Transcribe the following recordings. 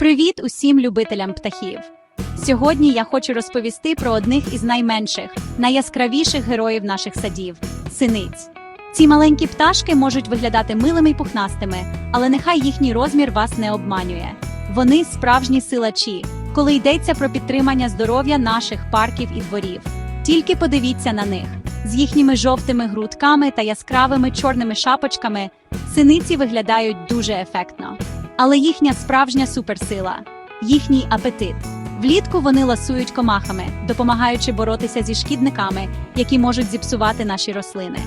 Привіт усім любителям птахів! Сьогодні я хочу розповісти про одних із найменших, найяскравіших героїв наших садів синиць. Ці маленькі пташки можуть виглядати милими й пухнастими, але нехай їхній розмір вас не обманює. Вони справжні силачі, коли йдеться про підтримання здоров'я наших парків і дворів. Тільки подивіться на них з їхніми жовтими грудками та яскравими чорними шапочками. Синиці виглядають дуже ефектно. Але їхня справжня суперсила їхній апетит. Влітку вони ласують комахами, допомагаючи боротися зі шкідниками, які можуть зіпсувати наші рослини.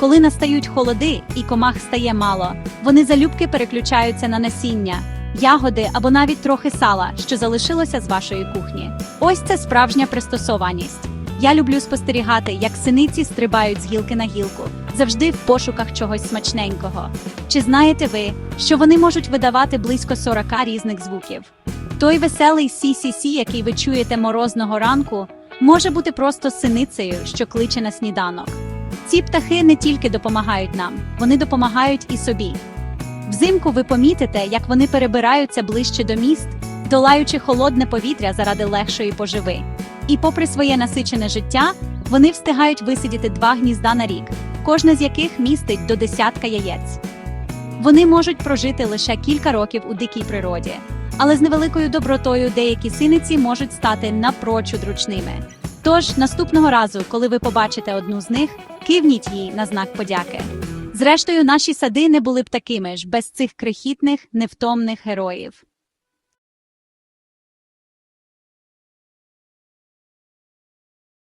Коли настають холоди і комах стає мало, вони залюбки переключаються на насіння, ягоди або навіть трохи сала, що залишилося з вашої кухні. Ось це справжня пристосованість. Я люблю спостерігати, як синиці стрибають з гілки на гілку, завжди в пошуках чогось смачненького. Чи знаєте ви, що вони можуть видавати близько 40 різних звуків? Той веселий сі-сі-сі, який ви чуєте морозного ранку, може бути просто синицею, що кличе на сніданок. Ці птахи не тільки допомагають нам, вони допомагають і собі. Взимку ви помітите, як вони перебираються ближче до міст, долаючи холодне повітря заради легшої поживи. І попри своє насичене життя, вони встигають висидіти два гнізда на рік, кожне з яких містить до десятка яєць. Вони можуть прожити лише кілька років у дикій природі, але з невеликою добротою деякі синиці можуть стати напрочуд ручними. Тож наступного разу, коли ви побачите одну з них, кивніть їй на знак подяки. Зрештою, наші сади не були б такими ж без цих крихітних, невтомних героїв.